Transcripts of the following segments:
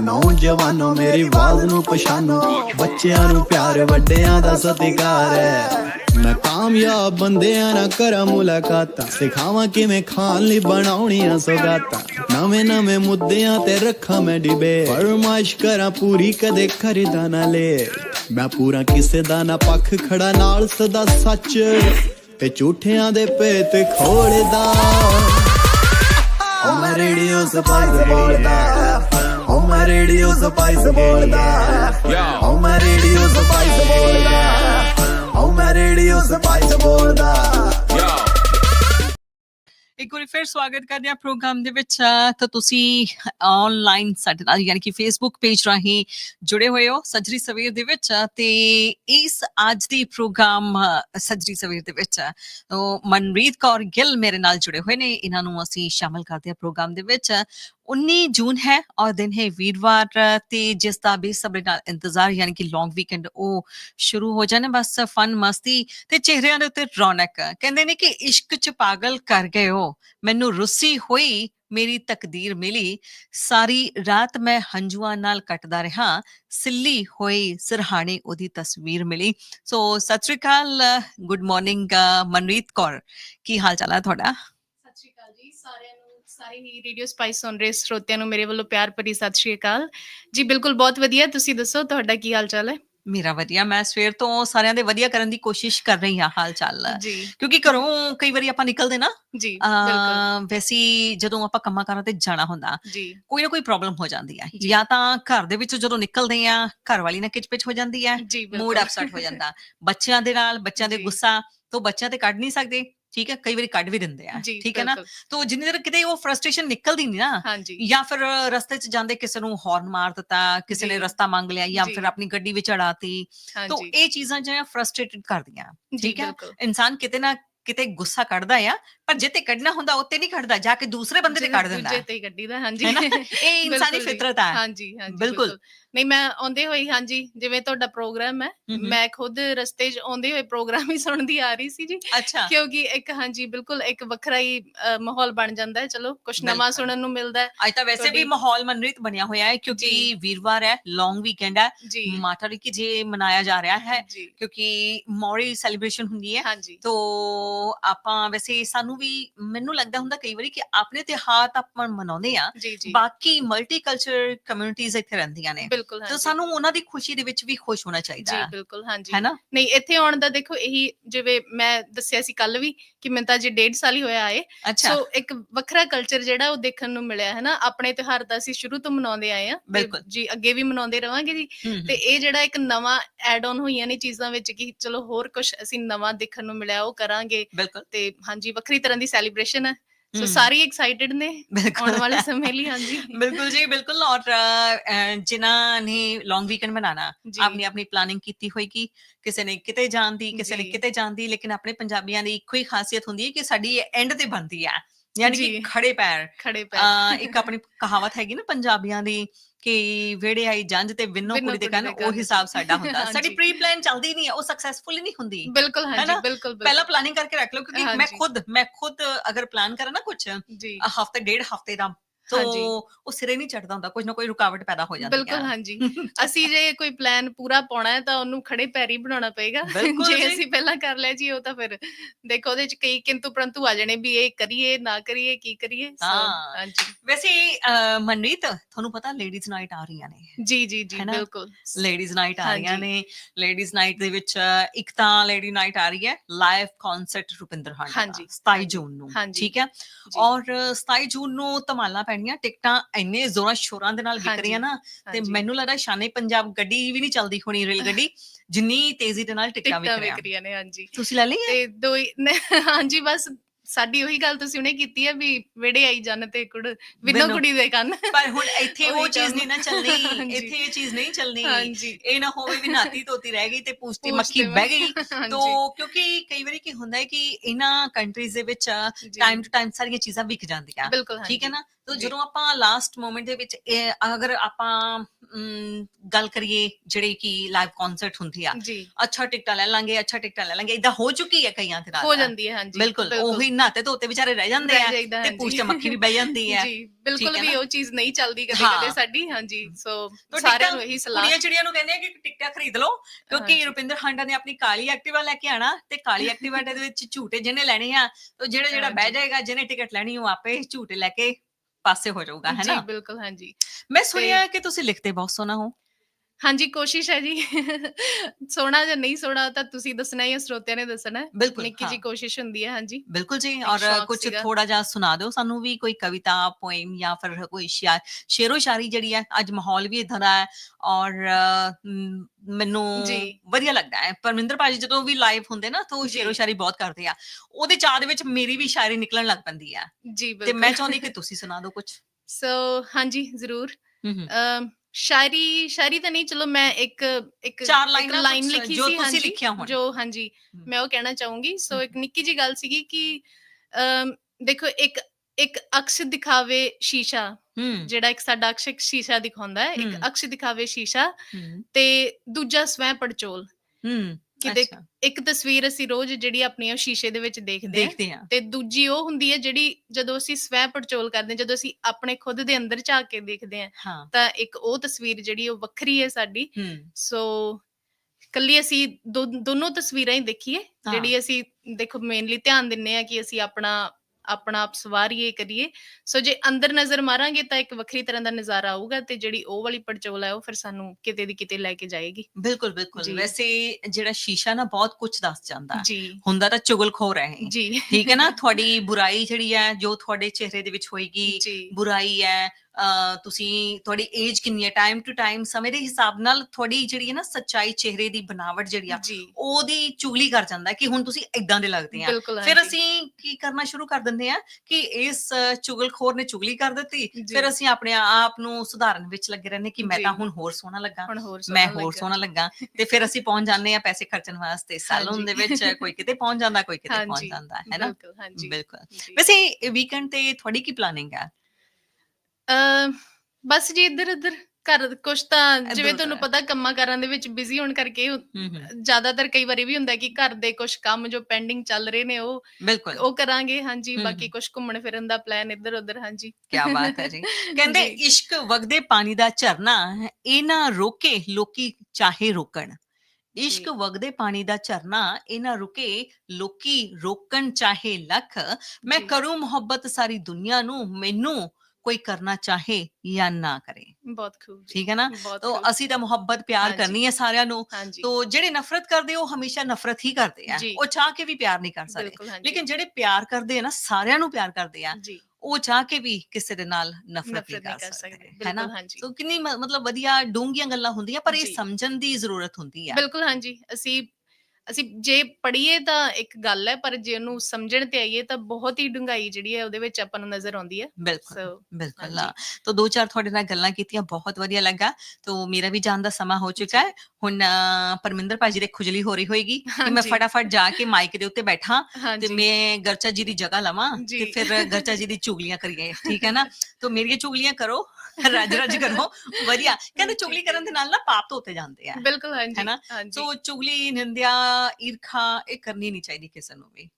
ਨੌਜਵਾਨੋ ਮੇਰੀ ਆਵਾਜ਼ ਨੂੰ ਪਛਾਨੋ। ਬੱਚਿਆਂ ਨੂੰ ਪਿਆਰ ਵੱਡਿਆਂ ਦਾ ਸਤਿਕਾਰ ਹੈ। ਮੈਂ ਕਾਮਯਾਬ ਬੰਦਿਆਂ ਨਾਲ ਕਰਾਂ ਮੁਲਾਕਾਤਾਂ। ਸਿਖਾਵਾਂ ਕਿਵੇਂ ਖਾਣ ਲਈ ਬਣਾਉਣੀਆਂ ਸੌਗਾਤਾਂ। ਨਵੇਂ ਨਵੇਂ ਮੁੱਦਿਆਂ ਤੇ ਰੱਖਾਂ ਮੈਂ ਡਿਬੇ ਫਰਮਾਇਸ਼ ਕਰਾਂ ਪੂਰੀ ਕਦੇ ਖਰੀਦਾ ਨਾ ਲੈ। ਮੈਂ ਪੂਰਾ ਕਿਸੇ ਦਾ ਨਾ ਪੱਖ ਖੜਾ ਨਾਲ ਸਦਾ ਸੱਚ। ਤੇ ਝੂਠਿਆਂ ਦੇ ਭੇਤ ਖੋਲਦਾ। ਮੈਂ ਰੇਡੀਓ ਸਪਾਈਸ ਬੋਲਦਾ ਓ ਮੈਂ ਰੇਡੀਓ ਸਪਾਈਸ ਬੋਲਦਾ ਓ ਮੈਂ ਰੇਡੀਓ ਸਪਾਈਸ ਬੋਲਦਾ ਓ ਮੈਂ ਰੇਡੀਓ ਸਪਾਈਸ ਬੋਲਦਾ ਇੱਕ ਵਾਰੀ ਫਿਰ ਸਵਾਗਤ ਕਰਦੇ ਹਾਂ ਪ੍ਰੋਗਰਾਮ ਦੇ ਵਿੱਚ। ਤਾਂ ਤੁਸੀਂ ਆਨਲਾਈਨ ਸਾਡੇ ਨਾਲ ਯਾਨੀ ਕਿ ਫੇਸਬੁੱਕ ਪੇਜ ਰਾਹੀਂ ਜੁੜੇ ਹੋਏ ਹੋ ਸੱਜਰੀ ਸਵੇਰ ਦੇ ਵਿੱਚ। ਤੇ ਇਸ ਅੱਜ ਦੀ ਪ੍ਰੋਗਰਾਮ ਸੱਜਰੀ ਸਵੇਰ ਦੇ ਵਿੱਚ। ਤੋ ਮਨਰੀਤ ਕੌਰ ਗਿੱਲ ਮੇਰੇ ਨਾਲ ਜੁੜੇ ਹੋਏ ਨੇ। ਇਹਨਾਂ ਨੂੰ ਅਸੀਂ ਸ਼ਾਮਲ ਕਰਦੇ ਹਾਂ ਪ੍ਰੋਗਰਾਮ ਦੇ ਵਿੱਚ। 19 ਜੂਨ ਹੈ ਔਰ ਦਿਨ ਹੈ ਵੀਰਵਾਰ ਤੇ ਜਿਸ ਦਾ ਬੇਸਬਰੀ ਨਾਲ ਇੰਤਜ਼ਾਰ ਯਾਨੀ ਕਿ ਲੌਂਗ ਵੀਕਐਂਡ ਉਹ ਸ਼ੁਰੂ ਹੋ ਜਾਣੇ, ਬਸ ਫਨ ਮਸਤੀ ਤੇ ਚਿਹਰਿਆਂ ਦੇ ਉੱਤੇ ਰੌਣਕ। ਕਹਿੰਦੇ ਨੇ ਕਿ ਇਸ਼ਕ ਚ ਪਾਗਲ ਕਰ ਗਏ ਹੋ। ਮੈਨੂੰ ਰੁੱਸੀ ਹੋਈ, ਮੇਰੀ ਤਕਦੀਰ ਮਿਲੀ। ਸਾਰੀ ਰਾਤ ਮੈਂ ਹੰਝੂਆਂ ਨਾਲ ਕੱਟਦਾ ਰਿਹਾ, ਸਿੱਲੀ ਹੋਈ, ਸਿਰਹਾਣੇ ਉਹਦੀ ਤਸਵੀਰ ਮਿਲੀ। ਸੋ, ਸਤਿ ਸ਼੍ਰੀ ਅਕਾਲ ਗੁੱਡ ਮਾਰਨਿੰਗ ਮਨਰੀਤ ਕੌਰ। ਕੀ ਹਾਲ ਚਾਲ ਹੈ ਤੁਹਾਡਾ? ਸਤਿ ਸ਼੍ਰੀ ਅਕਾਲ ਜੀ, ਸਾਰਿਆਂ ਸਾਰੇ ਹੀ ਰੇਡੀਓ ਸਪਾਈਸ ਸੁਣ ਰਹੇ ਸਰੋਤਿਆਂ ਨੂੰ ਮੇਰੇ ਵੱਲੋਂ ਪਿਆਰ ਭਰੀ ਸਤਿ ਸ਼੍ਰੀ ਅਕਾਲ। ਜੀ ਬਿਲਕੁਲ ਬਹੁਤ ਵਧੀਆ ਤੁਸੀਂ ਦੱਸੋ ਤੁਹਾਡਾ ਕੀ ਹਾਲ ਚਾਲ ਹੈ? ਮੇਰਾ ਵਧੀਆ ਮੈਂ ਸਵੇਰ ਤੋਂ ਸਾਰਿਆਂ ਦੇ ਵਧੀਆ ਕਰਨ ਦੀ ਕੋਸ਼ਿਸ਼ ਕਰ ਰਹੀ ਹਾਂ ਹਾਲ ਚਾਲ ਜੀ। ਕਿਉਂਕਿ ਘਰੋਂ ਕਈ ਵਾਰੀ ਆਪਾਂ ਨਿਕਲਦੇ ਨਾ ਜੀ ਬਿਲਕੁਲ। ਵੈਸੇ ਜਦੋਂ ਆਪਾਂ ਕੰਮਾਂ ਕਾਰਾਂ ਤੇ ਜਾਣਾ ਹੁੰਦਾ ਕੋਈ ਨਾ ਕੋਈ ਪ੍ਰੋਬਲਮ ਹੋ ਜਾਂਦੀ ਹੈ। ਜੀ। ਤਾਂ ਘਰ ਦੇ ਵਿੱਚ ਜਦੋਂ ਨਿਕਲਦੇ ਆ ਘਰ ਵਾਲੀ ਨਾਲ ਕਿਚਪਿਚ ਹੋ ਜਾਂਦੀ ਹੈ ਮੂਡ ਅਪਸੈਟ ਹੋ ਜਾਂਦਾ। ਬੱਚਿਆਂ ਦੇ ਨਾਲ ਬੱਚਿਆਂ ਦੇ। ਗੁੱਸਾ ਤੋਂ ਬੱਚਿਆਂ ਤੇ ਕੱਢ ਨਹੀਂ ਸਕਦੇ। ਠੀਕ ਹੈ ਕਈ ਵਾਰੀ ਕੱਢ ਵੀ ਦਿੰਦੇ ਆ ਠੀਕ ਹੈ ਨਾ। ਤੋਂ ਜਿੰਨੀ ਦੇਰ ਕਿਤੇ ਉਹ ਫਰਸਟ੍ਰੇਸ਼ਨ ਨਿਕਲਦੀ ਨਹੀਂ ਨਾ ਜਾਂ ਫਿਰ ਰਸਤੇ 'ਚ ਜਾਂਦੇ ਕਿਸੇ ਨੂੰ ਹਾਰਨ ਮਾਰ ਦਿੱਤਾ ਕਿਸੇ ਨੇ। ਰਸਤਾ ਮੰਗ ਲਿਆ ਜਾਂ। ਫਿਰ ਆਪਣੀ ਗੱਡੀ ਵਿੱਚ ਅੜਾਤੀ ਤੋਂ ਇਹ ਚੀਜ਼ਾਂ ਜਿਹੜੀਆਂ ਫਰਸਟ੍ਰੇਟਡ ਕਰਦੀਆਂ ਠੀਕ ਹੈ ਇਨਸਾਨ ਕਿਤੇ ਨਾ ਕਿਤੇ ਗੁੱਸਾ ਕੱਢਦਾ ਆ ਪਰ ਜਿੱਤੇ ਕੱਢਣਾ ਹੁੰਦਾ ਉੱਤੇ ਨਹੀਂ ਕੱਢਦਾ ਜਾ ਕੇ ਦੂਸਰੇ ਬੰਦੇ ਤੇ ਕੱਢ ਦਿੰਦਾ ਦੂਜੇ ਹੈ ਤੇ ਹੀ ਗੱਡੀ ਦਾ ਹਾਂਜੀ? ਇਹ ਇਨਸਾਨੀ। ਫਿਤਰਤ ਹੈ ਹਾਂਜੀ ਹਾਂਜੀ ਬਿਲਕੁਲ। ਨਹੀਂ ਮੈਂ ਆਉਂਦੇ ਹੋਏ ਹਾਂਜੀ ਜਿਵੇਂ ਤੁਹਾਡਾ ਪ੍ਰੋਗਰਾਮ ਹੈ। ਮੈਂ ਖੁਦ ਰਸਤੇ 'ਚ ਆਉਂਦੇ ਹੋਏ ਪ੍ਰੋਗਰਾਮ ਹੀ ਸੁਣਦੀ ਆ ਰਹੀ ਸੀ ਜੀ ਕਿਉਂਕਿ ਇੱਕ ਹਾਂਜੀ ਬਿਲਕੁਲ ਇੱਕ ਵੱਖਰਾ ਹੀ ਮਾਹੌਲ ਬਣ ਜਾਂਦਾ ਹੈ ਚਲੋ ਕੁਝ ਨਵਾਂ। ਸੁਣਨ ਨੂੰ ਮਿਲਦਾ ਹੈ ਅੱਜ ਤਾਂ ਵੈਸੇ ਵੀ ਮਾਹੌਲ ਮਨਰੀਤ ਬਣਿਆ ਹੋਇਆ ਹੈ ਕਿਉਂਕਿ। ਵੀਰਵਾਰ ਹੈ ਲੌਂਗ ਵੀਕਐਂਡ ਹੈ ਮਾਤਾ ਰਿਕੀ ਜੇ ਮਨਾਇਆ ਜਾ ਰਿਹਾ ਹੈ ਕਿਉਂਕਿ ਮੌਰੀ ਸੈਲੀਬ੍ਰੇਸ਼ਨ ਹੁੰਦੀ ਹੈ ਹਾਂਜੀ ਤੋ ਆਪਾਂ ਵੈਸੇ ਸਾਨੂੰ ਵੀ ਮੈਨੂੰ ਲੱਗਦਾ ਹੁੰਦਾ ਕਈ ਵਾਰੀ ਕਿ ਆਪਣੇ ਤਿਉਹਾਰ ਤਾਂ ਆਪਾਂ ਮਨਾਉਂਦੇ ਆ ਜੀ ਜੀ। ਬਾਕੀ ਮਲਟੀਕਲਚਰ ਕਮਿਊਨਿਟੀਆਂ ਇੱਥੇ ਰਹਿੰਦੀਆਂ ਨੇ। ਤਾਂ ਸਾਨੂੰ ਉਹਨਾਂ ਦੀ ਖੁਸ਼ੀ ਦੇ ਵਿੱਚ ਵੀ ਖੁਸ਼ ਹੋਣਾ ਜੀ ਚਾਹੀਦਾ। ਹੈ ਬਿਲਕੁਲ ਹਾਂਜੀ। ਹੈ ਨਾ ਨਹੀਂ ਇੱਥੇ ਆਉਣ ਦਾ ਦੇਖੋ ਇਹੀ ਜਿਵੇਂ ਮੈਂ ਦੱਸਿਆ ਸੀ ਕੱਲ ਵੀ ਕਿ ਮੈਂ ਤਾਂ ਜੇ ਡੇਢ ਸਾਲ ਹੀ ਹੋਇਆ ਆਏ ਸੋ ਇੱਕ ਵੱਖਰਾ ਕਲਚਰ ਜਿਹੜਾ ਉਹ ਦੇਖਣ ਨੂੰ ਮਿਲਿਆ ਹੈ ਨਾ ਆਪਣੇ ਤਿਉਹਾਰ ਤਾਂ ਅਸੀਂ ਸ਼ੁਰੂ ਤੋਂ ਮਨਾਉਂਦੇ ਆਏ ਆ। ਜੀ ਅੱਗੇ ਵੀ ਮਨਾਉਂਦੇ ਰਵਾਂਗੇ ਜੀ। ਤੇ ਇਹ ਜਿਹੜਾ ਇੱਕ ਨਵਾਂ ਐਡ ਆਨ ਹੋਈਆਂ ਨੇ ਚੀਜ਼ਾਂ ਵਿੱਚ ਕਿ ਚਲੋ ਹੋਰ ਕੁਝ ਅਸੀਂ ਨਵਾਂ ਦੇਖਣ ਨੂੰ ਮਿਲਿਆ ਉਹ ਕਰਾਂਗੇ। ਤੇ ਹਾਂਜੀ ਵੱਖਰੀ ਤਰ੍ਹਾਂ ਦੀ ਸੈਲੀਬ੍ਰੇਸ਼ਨ ਹੈ। ਸੋ। ਸਾਰੇ ਐਕਸਾਈਟਿਡ ਨੇ ਆਉਣ ਵਾਲੇ ਸਮੇਂ ਲਈ ਹਾਂਜੀ। ਬਿਲਕੁਲ ਜੀ ਬਿਲਕੁਲ। ਔਰ ਜਿਨ੍ਹਾਂ ਨੇ ਲੌਂਗ ਵੀਕਐਂਡ ਮਨਾਣਾ ਆਪਣੀ ਆਪਣੀ ਪਲਾਨਿੰਗ ਕੀਤੀ ਹੋਏਗੀ ਕਿਸੇ ਨੇ ਕਿਤੇ ਜਾਣ ਦੀ ਕਿਸੇ ਨੇ। ਕਿਤੇ ਜਾਣ ਦੀ ਲੇਕਿਨ ਆਪਣੇ ਪੰਜਾਬੀਆਂ ਦੀ ਇੱਕੋ ਹੀ ਖਾਸੀਅਤ ਹੁੰਦੀ ਹੈ ਕਿ ਸਾਡੀ ਐਂਡ ਤੇ ਬਣਦੀ ਹੈ। ਯਾਨੀ ਕਿ। ਖੜੇ ਪੈਰ। ਖੜੇ ਪੈਰ। ਇੱਕ ਆਪਣੀ ਕਹਾਵਤ ਹੈਗੀ ਨਾ ਪੰਜਾਬੀਆਂ ਦੀ ਕਿ ਵੇੜੇ ਆਈ ਜੰਜ ਤੇ ਵਿੰਨੋ ਕੁੜੀ ਦੇ ਕੰਨ ਉਹ ਹਿਸਾਬ। ਸਾਡਾ ਹੁੰਦਾ ਸਾਡੀ। ਪ੍ਰੀ ਪਲਾਨ ਚੱਲਦੀ ਨਹੀਂ ਹੈ ਉਹ ਸਕਸੈਸਫੁਲ ਨਹੀਂ ਹੁੰਦੀ ਬਿਲਕੁਲ ਹਾਂਜੀ? ਬਿਲਕੁਲ। ਪਹਿਲਾਂ ਪਲਾਨਿੰਗ ਕਰਕੇ ਰੱਖ ਲਓ ਕਿਉਂਕਿ ਮੈਂ। ਖੁਦ ਮੈਂ ਖੁਦ ਅਗਰ ਪਲਾਨ ਕਰਾਂ ਨਾ ਕੁਝ ਹਫ਼ਤੇ ਡੇਢ ਹਫ਼ਤੇ ਦਾ ਹਾਂਜੀ। ਤੋ ਉਹ ਸਿਰੇ ਨਹੀਂ ਚੜਦਾ ਹੁੰਦਾ ਕੁਝ ਨਾ ਕੋਈ ਰੁਕਾਵਟ ਪੈਦਾ ਹੋ ਜਾਂਦੀ ਹੈ ਬਿਲਕੁਲ ਹਾਂਜੀ। ਅਸੀਂ ਜੇ ਕੋਈ ਪਲਾਨ ਪੂਰਾ ਪਾਉਣਾ ਹੈ ਤਾਂ ਉਹਨੂੰ ਖੜੇ ਪੈਰੀ ਬਣਾਉਣਾ ਪਏਗਾ। ਬਿਲਕੁਲ ਜੇ। ਜੀ। ਅਸੀਂ ਪਹਿਲਾਂ ਕਰ ਲਿਆ ਜੀ ਉਹ ਤਾਂ ਫਿਰ ਦੇਖੋ ਉਹਦੇ ਚ ਕਈ ਕਿੰਤੂ ਪਰੰਤੂ ਆ ਜਾਣੇ ਵੀ ਇਹ ਕਰੀਏ ਨਾ ਕਰੀਏ ਕੀ ਕਰੀਏ। ਹਾਂ। ਹਾਂਜੀ। ਵੈਸੇ ਅਹ, ਮਨਰੀਤ ਤੁਹਾਨੂੰ ਪਤਾ ਲੇਡੀਜ਼ ਨਾਈਟ ਆ ਰਹੀਆਂ ਨੇ। ਜੀ ਜੀ ਜੀ ਹੈ ਨਾ? ਬਿਲਕੁਲ। ਲੇਡੀਜ਼ ਨਾਈਟ ਆ ਰਹੀਆਂ ਹਾਂਜੀ। ਨੇ। ਲੇਡੀਜ਼ ਨਾਈਟ ਦੇ ਵਿੱਚ ਅਹ, ਇੱਕ ਤਾਂ ਲੇਡੀ ਨਾਈਟ ਆ ਰਹੀ ਹੈ ਲਾਈਵ ਕਨਸਰਟ ਰੁਪਿੰਦਰ ਹਾਂਡਾ ਦਾ, ਹਾਂਜੀ, 27 ਹਾਂਜੀ, ਜੂਨ ਨੂੰ ਹਾਂਜੀ, ਠੀਕ ਹੈ? ਜੀ, ਔਰ 27 ਜੂਨ ਨੂੰ ਧਮਾਲਾਂ ਪੈਣੀਆਂ ਟਿਕਟਾਂ ਇੰਨੇ ਜ਼ੋਰਾਂ ਸ਼ੋਰਾਂ ਦੇ ਨਾਲ ਵਿਕ ਰਹੀਆਂ ਨਾ ਤੇ। ਮੈਨੂੰ ਲੱਗਦਾ ਸ਼ਾਨੇ ਪੰਜਾਬ ਗੱਡੀ ਵੀ ਨਹੀਂ ਚੱਲਦੀ ਹੋਣੀ ਰੇਲ ਗੱਡੀ ਜਿੰਨੀ ਤੇਜ਼ੀ ਦੇ ਨਾਲ ਟਿਕਟਾਂ ਵਿਕ ਰਹੀਆਂ। ਨੇ ਹਾਂਜੀ। ਤੁਸੀਂ ਲੈ ਲਈ ਹੈ? ਤੇ ਦੋ ਹੀ ਹਾਂਜੀ ਬਸ ਸਾਡੀ ਉਹੀ ਗੱਲ ਤੁਸੀਂ ਉਹਨੇ ਕੀਤੀ ਹੈ ਵੀ ਵਿੜੇ ਆਈ ਜਨ ਤੇ ਕੁੜ ਵਿਨੋ ਵਿਨੋ। ਕੁੜੀ ਦੇ ਕੰਨ। ਪਰ ਹੁਣ ਇੱਥੇ ਉਹ ਉਹੀ ਚੀਜ਼। ਨਹੀਂ ਨਾ ਚੱਲਣੀ ਹਾਂਜੀ। ਇੱਥੇ ਇਹ ਚੀਜ਼ ਨਹੀਂ ਚੱਲਣੀ। ਹਾਂਜੀ। ਇਹ ਨਾ ਹੋਵੇ ਵੀ ਨਾਤੀ ਧੋਤੀ ਰਹਿ ਗਈ ਤੇ ਪੂਛਤੀ ਪੂਛ ਮੱਖੀ ਬਹਿ ਗਈ। ਹਾਂਜੀ, ਤੋ ਕਿਉਂਕਿ ਕਈ ਵਾਰੀ ਕੀ ਹੁੰਦਾ ਹੈ ਕਿ ਇਹਨਾਂ ਕੰਟਰੀਜ਼ ਦੇ ਵਿੱਚ ਜੀ, ਟਾਈਮ ਟੂ ਟਾਈਮ ਸਾਰੀਆਂ ਚੀਜ਼ਾਂ ਵਿਕ ਜਾਂਦੀਆਂ। ਬਿਲਕੁਲ ਠੀਕ ਹੈ ਨਾ? ਤਾਂ। ਜਦੋਂ ਆਪਾਂ ਲਾਸਟ ਮੂਮੈਂਟ ਦੇ ਵਿੱਚ ਅਗਰ ਆਪਾਂ ਗੱਲ ਕਰੀਏ ਜਿਹੜੇ ਕਿ ਲਾਈਵ ਕਨਸਰਟ ਹੁੰਦੀ ਆ ਅੱਛਾ ਟਿਕਟਾਂ ਲੈ ਲਾਂਗੇ ਅੱਛਾ ਟਿਕਟਾਂ ਲੈ ਲਾਂਗੇ ਇਦਾਂ ਹੋ ਚੁੱਕੀ ਹੈ ਕਈਆਂ ਦੇ ਨਾਲ ਹੋ ਜਾਂਦੀ ਹੈ ਹਾਂਜੀ ਬਿਲਕੁਲ ਉਹੀ ਨਾਤੇ ਧੋਤੇ ਵਿਚਾਰੇ ਰਹਿ ਜਾਂਦੇ ਆ ਤੇ। ਪੂਛ ਤੇ ਮੱਖੀ ਵੀ ਬਹਿ ਜਾਂਦੀ ਹੈ ਜੀ ਬਿਲਕੁਲ ਵੀ? ਉਹ ਚੀਜ਼ ਨਹੀਂ ਚੱਲਦੀ ਕਦੇ। ਕਦੇ ਸਾਡੀ ਹਾਂਜੀ ਸੋ ਤਾਂ ਸਾਰਿਆਂ ਨੂੰ ਇਹੀ ਸਲਾਹ ਕੁੜੀਆਂ ਚਿੜੀਆਂ ਨੂੰ ਕਹਿੰਦੇ ਆ ਕਿ ਟਿਕਟਾਂ ਖਰੀਦ ਲਓ ਕਿਉਂਕਿ। ਰੁਪਿੰਦਰ ਹਾਂਡਾ ਨੇ ਆਪਣੀ ਕਾਲੀ ਐਕਟਿਵਾ ਲੈ ਕੇ ਆਣਾ ਤੇ ਕਾਲੀ ਐਕਟਿਵਾ ਦੇ ਵਿੱਚ ਝੂਟੇ ਜਿਹਨੇ ਲੈਣੇ ਆ ਤਾਂ ਜਿਹੜਾ ਜਿਹੜਾ ਬਹਿ। ਜਾਏਗਾ ਜਿਹਨੇ ਟਿਕਟ ਲੈਣੀ ਉਹ ਆਪੇ ਝੂਟੇ ਲੈ ਕੇ ਪਾਸੇ ਹੋ ਜਾਊਗਾ ਹੈ ਜੀ ਨਾ ਬਿਲਕੁਲ ਹਾਂਜੀ ਮੈਂ ਸੁਣਿਆ ਕਿ ਤੁਸੀਂ ਲਿਖਦੇ ਬਹੁਤ ਸੋਹਣਾ ਹੋ ਹਾਂਜੀ ਕੋਸ਼ਿਸ਼ ਹੈ ਜੀ ਸੋਣਾ ਜਾਂ ਨਹੀਂ ਸੋਣਾ ਤਾਂ ਤੁਸੀਂ ਦੱਸਣਾ ਜਾਂ ਸਰੋਤਿਆਂ ਨੇ ਦੱਸਣਾ ਹੈ। ਨਿੱਕੀ ਜੀ ਹਾਂ। ਕੋਸ਼ਿਸ਼ ਹੁੰਦੀ ਹੈ ਹਾਂਜੀ ਬਿਲਕੁਲ ਜੀ ਔਰ ਕੁਝ। ਥੋੜਾ ਜਿਹਾ ਸੁਣਾ ਦਿਓ ਸਾਨੂੰ ਵੀ ਕੋਈ ਕਵਿਤਾ ਪੋਇਮ ਜਾਂ ਫਿਰ ਕੋਈ ਸ਼ਿਆ- ਸ਼ੇਰੋ ਸ਼ਾਇਰੀ ਜਿਹੜੀ ਹੈ ਅੱਜ ਮਾਹੌਲ ਵੀ ਇਦਾਂ ਦਾ ਹੈ ਔਰ ਮੈਨੂੰ। ਵਧੀਆ ਲੱਗਦਾ ਹੈ ਪਰਮਿੰਦਰ ਭਾਜੀ ਜਦੋਂ ਵੀ ਲਾਈਵ ਹੁੰਦੇ ਨਾ ਤਾਂ ਉਹ। ਸ਼ੇਰੋ ਸ਼ਾਇਰੀ ਬਹੁਤ ਕਰਦੇ ਆ ਉਹਦੇ ਚਾਹ ਦੇ ਵਿੱਚ ਮੇਰੀ ਵੀ ਸ਼ਾਇਰੀ ਨਿਕਲਣ ਲੱਗ ਪੈਂਦੀ ਆ ਜੀ ਤੇ ਬਿਲਕੁਲ ਮੈਂ ਚਾਹੁੰਦੀ ਕਿ ਤੁਸੀਂ ਸੁਣਾ ਦਿਓ ਕੁਝ ਸੋ ਹਾਂਜੀ ਜ਼ਰੂਰ ਹੂੰ ਹੂੰ ਅਮ, ਸ਼ਾਇਰੀ ਸ਼ਾਇਰੀ ਤਾਂ ਨਹੀਂ ਚਲੋ ਮੈਂ ਇੱਕ ਇੱਕ ਚਾਰ ਲਾਈਨਾਂ ਲਿਖੀ ਜੋ ਸੀ ਤੁਸੀਂ ਹਾਂਜੀ ਲਿਖਿਆ ਹੋਣਾ। ਜੋ ਹਾਂਜੀ। ਮੈਂ ਉਹ ਕਹਿਣਾ ਚਾਹੂੰਗੀ ਸੋ। ਇੱਕ ਨਿੱਕੀ ਜੀ ਗੱਲ ਸੀਗੀ ਕਿ ਦੇਖੋ ਇੱਕ ਇੱਕ ਅਕਸ਼ ਦਿਖਾਵੇ ਸ਼ੀਸ਼ਾ ਜਿਹੜਾ ਇੱਕ ਸਾਡਾ ਅਕਸ਼ ਇੱਕ ਸ਼ੀਸ਼ਾ ਦਿਖਾਉਂਦਾ ਹੈ ਇੱਕ। ਅਕਸ਼ ਦਿਖਾਵੇ ਸ਼ੀਸ਼ਾ ਤੇ ਦੂਜਾ ਸਵੈ ਪੜਚੋਲ ਹੂੰ ਕਿ ਦੇਖ ਅੱਛਾ, ਇੱਕ ਤਸਵੀਰ ਅਸੀਂ ਰੋਜ਼ ਜਿਹੜੀ ਆਪਣੀ ਉਹ ਸ਼ੀਸ਼ੇ ਦੇ ਵਿੱਚ ਦੇਖਦੇ ਹਾਂ ਦੇਖਦੇ ਆ ਤੇ ਦੂਜੀ ਉਹ ਹੁੰਦੀ ਹੈ ਜਿਹੜੀ ਜਦੋਂ ਅਸੀਂ ਸਵੈ ਪੜਚੋਲ ਕਰਦੇ ਹਾਂ ਜਦੋਂ ਅਸੀਂ ਆਪਣੇ ਖੁਦ ਦੇ ਅੰਦਰ ਝਾਕ ਕੇ ਦੇਖਦੇ ਹਾਂ ਹਾਂ। ਤਾਂ ਇੱਕ ਉਹ ਤਸਵੀਰ ਜਿਹੜੀ ਉਹ ਵੱਖਰੀ ਹੈ ਸਾਡੀ। ਹੂੰ। ਸੋ ਕੱਲੀ ਅਸੀਂ ਦੋ- ਦੋਨੋਂ ਤਸਵੀਰਾਂ ਹੀ ਦੇਖੀਏ। ਜਿਹੜੀ ਅਸੀਂ ਦੇਖੋ ਮੇਨਲੀ ਧਿਆਨ ਦਿੰਨੇ ਆ ਕਿ ਅਸੀਂ ਆਪਣਾ ਆਪਣਾ ਆਪ ਸਵਾਰੀਏ ਕਰੀਏ। ਸੋ ਜੇ ਅੰਦਰ ਨਜ਼ਰ ਮਾਰਾਂਗੇ ਤਾਂ ਇੱਕ ਵੱਖਰੀ ਤਰ੍ਹਾਂ ਦਾ ਨਜ਼ਾਰਾ ਆਊਗਾ ਤੇ ਜਿਹੜੀ ਉਹ ਵਾਲੀ ਪੜਚੋਲ ਹੈ ਉਹ ਫਿਰ ਸਾਨੂੰ ਕਿਤੇ ਦੀ ਕਿਤੇ ਲੈ ਕੇ ਜਾਏਗੀ। ਬਿਲਕੁਲ ਬਿਲਕੁਲ। ਵੈਸੇ ਜਿਹੜਾ ਸ਼ੀਸ਼ਾ ਨਾ ਬਹੁਤ ਕੁਝ ਦੱਸ ਜਾਂਦਾ। ਹੁੰਦਾ ਤਾਂ ਚੁਗਲਖੋਰ ਹੈ ਠੀਕ ਹੈ ਨਾ? ਤੁਹਾਡੀ ਬੁਰਾਈ ਜਿਹੜੀ ਹੈ ਜੋ ਤੁਹਾਡੇ ਚਿਹਰੇ ਦੇ ਵਿੱਚ ਹੋਏਗੀ ਬੁਰਾਈ ਹੈ ਤੁਸੀਂ ਤੁਹਾਡੀ ਏਜ ਕਿੰਨੀ ਹੈ ਟਾਈਮ ਟੂ ਟਾਈਮ ਸਮੇਂ ਦੇ ਹਿਸਾਬ ਨਾਲ ਤੁਹਾਡੀ ਜਿਹੜੀ ਹੈ ਨਾ ਸੱਚਾਈ ਚਿਹਰੇ ਦੀ ਬਣਾਵਟ ਜਿਹੜੀ ਆ ਉਹਦੀ ਚੁਗਲੀ ਕਰ ਜਾਂਦਾ ਕਿ ਹੁਣ ਤੁਸੀਂ ਇਦਾਂ ਦੇ ਲੱਗਦੇ ਆ ਫਿਰ। ਅਸੀਂ ਕੀ ਕਰਨਾ ਸ਼ੁਰੂ ਕਰ ਦਿੰਦੇ ਆ ਕਿ ਇਸ ਚੁਗਲਖੋਰ ਨੇ ਚੁਗਲੀ ਕਰ ਦਿੱਤੀ। ਫਿਰ ਅਸੀਂ ਆਪਣੇ ਆਪ ਨੂੰ ਸੁਧਾਰਨ ਵਿੱਚ ਲੱਗੇ ਰਹਿੰਦੇ ਕਿ ਮੈਂ ਤਾਂ। ਹੁਣ ਹੋਰ ਸੋਹਣਾ ਲੱਗਾ ਮੈਂ ਹੋਰ। ਸੋਹਣਾ ਲੱਗਾ ਤੇ ਫਿਰ ਅਸੀਂ ਪਹੁੰਚ ਜਾਂਦੇ ਆ ਪੈਸੇ ਖਰਚਣ ਵਾਸਤੇ ਸੈਲੂਨ ਦੇ ਵਿੱਚ। ਕੋਈ ਕਿਤੇ ਪਹੁੰਚ ਜਾਂਦਾ ਕੋਈ ਕਿਤੇ ਪਹੁੰਚ ਜਾਂਦਾ ਹੈ ਨਾ ਬਿਲਕੁਲ ਹਾਂਜੀ ਬਿਲਕੁਲ ਜੀ। ਵੈਸੇ ਵੀਕਐਂਡ ਤੇ ਤੁਹਾਡੀ ਕੀ ਪਲਾਨਿੰਗ ਹੈ ਬਸ ਜੀ ਇੱਧਰ ਉੱਧਰ ਘਰ ਕੁਛ ਤਾਂ ਜਿਵੇਂ ਤੁਹਾਨੂੰ। ਪਤਾ ਕੰਮਾਂ ਕਾਰਾਂ ਦੇ ਵਿੱਚ ਬਿਜ਼ੀ ਹੋਣ ਕਰਕੇ ਜ਼ਿਆਦਾਤਰ ਕਈ ਵਾਰੀ ਵੀ ਹੁੰਦਾ ਕਿ ਘਰ ਦੇ ਕੁਝ ਕੰਮ ਜੋ ਪੈਂਡਿੰਗ ਚੱਲ ਰਹੇ ਨੇ ਉਹ ਉਹ ਕਰਾਂਗੇ ਹਾਂਜੀ ਬਾਕੀ। ਕੁਝ ਘੁੰਮਣ ਫਿਰਨ ਦਾ ਪਲਾਨ ਇੱਧਰ ਉੱਧਰ ਹਾਂਜੀ ਕੀ ਬਾਤ ਹੈ ਜੀ ਕਹਿੰਦੇ। ਇਸ਼ਕ ਵਗਦੇ ਪਾਣੀ ਦਾ ਝਰਨਾ ਇਹ ਨਾ ਰੋਕੇ ਲੋਕੀ ਚਾਹੇ ਰੋਕਣ ਇਸ਼ਕ। ਵਗਦੇ ਪਾਣੀ ਦਾ ਝਰਨਾ ਇਹ ਨਾ ਰੁਕੇ ਲੋਕੀ ਰੋਕਣ ਚਾਹੇ ਲੱਖ ਮੈਂ। ਕਰੂੰ ਮੁਹੱਬਤ ਸਾਰੀ ਦੁਨੀਆ ਨੂੰ ਮੈਨੂੰ ਕੋਈ ਕਰਨਾ ਚਾਹੇ ਜਾਂ ਨਾ ਕਰੇ ਬਹੁਤ ਖੂਬ ਜੀ, ਠੀਕ ਹੈ ਨਾ ਬਹੁਤ ਤੋ ਖੂਬ, ਅਸੀਂ ਤਾਂ ਮੁਹੱਬਤ ਪਿਆਰ ਹਾਂਜੀ। ਕਰਨੀ ਹੈ ਸਾਰਿਆਂ ਨੂੰ ਹਾਂਜੀ ਤੋ ਜਿਹੜੇ ਨਫ਼ਰਤ ਕਰਦੇ ਉਹ ਹਮੇਸ਼ਾ ਨਫ਼ਰਤ ਹੀ ਕਰਦੇ ਆ ਜੀ। ਉਹ ਚਾਹ ਕੇ ਵੀ ਪਿਆਰ ਨਹੀਂ ਕਰ ਸਕਦੇ ਬਿਲਕੁਲ ਹਾਂਜੀ ਲੇਕਿਨ ਜਿਹੜੇ ਪਿਆਰ ਕਰਦੇ ਆ ਨਾ ਸਾਰਿਆਂ ਨੂੰ ਪਿਆਰ ਕਰਦੇ ਆ ਜੀ ਉਹ ਚਾਹ ਕੇ ਵੀ ਕਿਸੇ ਦੇ ਨਾਲ ਨਫ਼ਰਤ ਨਹੀਂ ਕਰ ਸਕਦੇ ਹੈ ਬਿਲਕੁਲ ਨਾ ਹਾਂਜੀ ਕਿੰਨੀ ਮ- ਮਤਲਬ ਵਧੀਆ ਡੂੰਘੀਆਂ ਗੱਲਾਂ ਹੁੰਦੀਆਂ ਪਰ ਇਹ ਜੀ। ਸਮਝਣ ਦੀ ਜ਼ਰੂਰਤ ਹੁੰਦੀ ਹੈ ਬਿਲਕੁਲ ਹਾਂਜੀ ਅਸੀਂ ਅਸੀਂ ਜੇ ਪੜ੍ਹੀਏ ਤਾਂ ਇੱਕ ਗੱਲ ਹੈ ਪਰ ਜੇ ਉਹਨੂੰ ਸਮਝਣ ਤੇ ਆਈਏ ਤਾਂ ਬਹੁਤ ਹੀ ਡੂੰਘਾਈ ਜਿਹੜੀ ਹੈ ਉਹਦੇ ਵਿੱਚ ਆਪਾਂ ਨੂੰ ਨਜ਼ਰ ਆਉਂਦੀ ਹੈ। ਬਿਲਕੁਲ ਬਿਲਕੁਲ ਤੋ ਦੋ ਚਾਰ ਤੁਹਾਡੇ ਨਾਲ ਗੱਲਾਂ ਕੀਤੀਆਂ ਬਹੁਤ ਵਧੀਆ ਲੱਗਾ। ਤੋ ਮੇਰਾ ਵੀ ਜਾਣ ਦਾ ਸਮਾਂ ਹੋ ਚੁੱਕਾ ਹੈ। ਹੁਣ ਪਰਮਿੰਦਰ ਭਾਜੀ ਦੇ ਖੁਜਲੀ ਹੋ ਰਹੀ ਹੋਏਗੀ ਕਿ ਮੈਂ। ਫਟਾਫਟ ਜਾ ਕੇ ਮਾਈਕ ਦੇ ਉੱਤੇ ਬੈਠਾਂ ਤੇ ਮੈਂ ਗਰਚਾ ਜੀ ਦੀ ਜਗ੍ਹਾ ਲਵਾਂ ਤੇ। ਫਿਰ ਗਰਚਾ ਜੀ ਦੀ ਚੁਗਲੀਆਂ ਕਰੀਏ ਠੀਕ ਹੈ ਨਾ? ਤੋ ਮੇਰੀਆਂ ਚੁਗਲੀਆਂ ਕਰੋ। ਰੱਜ ਰੱਜ ਕਰੋ। ਵਧੀਆ। ਕਹਿੰਦੇ ਚੁਗਲੀ ਕਰਨ ਦੇ ਨਾਲ ਨਾ ਪਾਪ ਧੋਤੇ ਜਾਂਦੇ ਆ। ਬਿਲਕੁਲ ਹਾਂਜੀ ਹੈ ਨਾ? ਹਾਂਜੀ। ਸੋ ਚੁਗਲੀ ਨਿੰਦਿਆ ਈਰਖਾ ਇਹ ਕਰਨੀ ਨਹੀਂ ਚਾਹੀਦੀ ਕਿਸੇ ਨੂੰ ਵੀ।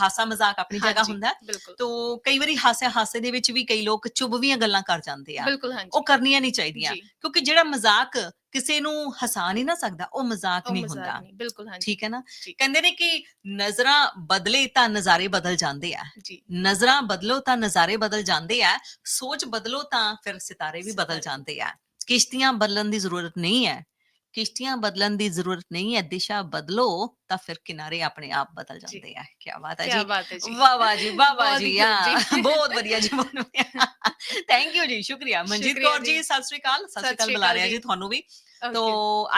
ਹਾਸਾ ਮਜ਼ਾਕ ਆਪਣੀ ਜਗ੍ਹਾ ਹੁੰਦਾ ਤੋ ਕਈ ਵਾਰੀ ਹਾਸੇ ਹਾਸੇ ਦੇ ਵਿੱਚ ਵੀ ਕਈ ਲੋਕ ਚੁਭਵੀਆਂ ਗੱਲਾਂ ਕਰ ਜਾਂਦੇ ਆ। ਉਹ ਕਰਨੀਆਂ ਨਹੀਂ ਚਾਹੀਦੀਆਂ। ਕਿਉਂਕਿ ਜਿਹੜਾ ਮਜ਼ਾਕ ਕਿਸੇ ਨੂੰ ਹਸਾ ਨਹੀਂ ਨਾ ਸਕਦਾ ਉਹ ਮਜ਼ਾਕ ਨਹੀਂ ਹੁੰਦਾ। ਬਿਲਕੁਲ ਹਾਂਜੀ। ਠੀਕ ਹੈ ਨਾ। ਕਹਿੰਦੇ ਨੇ ਕਿ ਨਜ਼ਰਾਂ ਬਦਲੇ ਤਾਂ ਨਜ਼ਾਰੇ ਬਦਲ ਜਾਂਦੇ ਆ। ਨਜ਼ਰਾਂ ਬਦਲੋ ਤਾਂ ਨਜ਼ਾਰੇ ਬਦਲ ਜਾਂਦੇ ਆ। ਸੋਚ ਬਦਲੋ ਤਾਂ ਫਿਰ ਸਿਤਾਰੇ ਵੀ ਬਦਲ। ਜਾਂਦੇ ਆ। ਕਿਸ਼ਤੀਆਂ ਬਦਲਣ ਦੀ ਜ਼ਰੂਰਤ ਨਹੀਂ ਹੈ। ਕਿਸ਼ਤੀਆਂ ਬਦਲਣ ਦੀ ਜ਼ਰੂਰਤ ਨਹੀਂ ਹੈ ਦਿਸ਼ਾ ਬਦਲੋ ਤਾਂ ਫਿਰ ਕਿਨਾਰੇ ਆਪਣੇ ਆਪ ਬਦਲ। ਜਾਂਦੇ ਆ ਕੀ ਬਾਤ ਹੈ ਜੀ ਵਾਹ ਵਾਹ ਜੀ ਵਾਹ ਵਾਹ ਜੀ ਹੀ। ਬਹੁਤ ਵਧੀਆ ਜੀ ਥੈਂਕ ਯੂ ਜੀ ਸ਼ੁਕਰੀਆ ਮਨਜੀਤ ਕੌਰ ਜੀ। ਸਤਿ ਸ਼੍ਰੀ ਅਕਾਲ ਸਤਿ ਸ਼੍ਰੀ ਅਕਾਲ ਬੁਲਾ ਰਿਹਾ ਜੀ। ਤੁਹਾਨੂੰ ਵੀ ਤੋ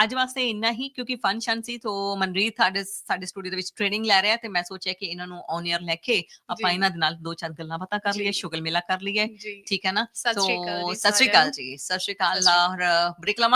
ਅੱਜ ਵਾਸਤੇ ਇੰਨਾ ਹੀ ਕਿਉਂਕਿ ਫਨ ਸ਼ਨ ਸੀ ਤੋ ਮਨਰੀਤ ਸਾਡੇ ਸਾਡੇ ਸਟੂਡੀਓ ਦੇ ਵਿੱਚ ਟ੍ਰੇਨਿੰਗ ਲੈ ਰਿਹਾ ਤੇ ਮੈਂ ਸੋਚਿਆ ਕਿ ਇਹਨਾਂ ਨੂੰ ਔਨ 에ਅਰ ਲੈ ਕੇ ਆਪਾਂ। ਇਹਨਾਂ ਦੇ ਨਾਲ ਦੋ ਚਾਰ ਗੱਲਾਂ ਬਾਤਾਂ ਕਰ ਲਈਏ। ਸ਼ੁਗਲ ਮੇਲਾ ਕਰ ਲਈਏ ਠੀਕ ਹੈ ਨਾ ਸਤਿ ਸ਼੍ਰੀ ਅਕਾਲ ਸੋ ਜੀ ਸਤਿ ਸ਼੍ਰੀ ਅਕਾਲ। ਜੀ ਸਤਿ ਸ਼੍ਰੀ ਅਕਾਲ ਔਰ ਬ੍ਰੇਕ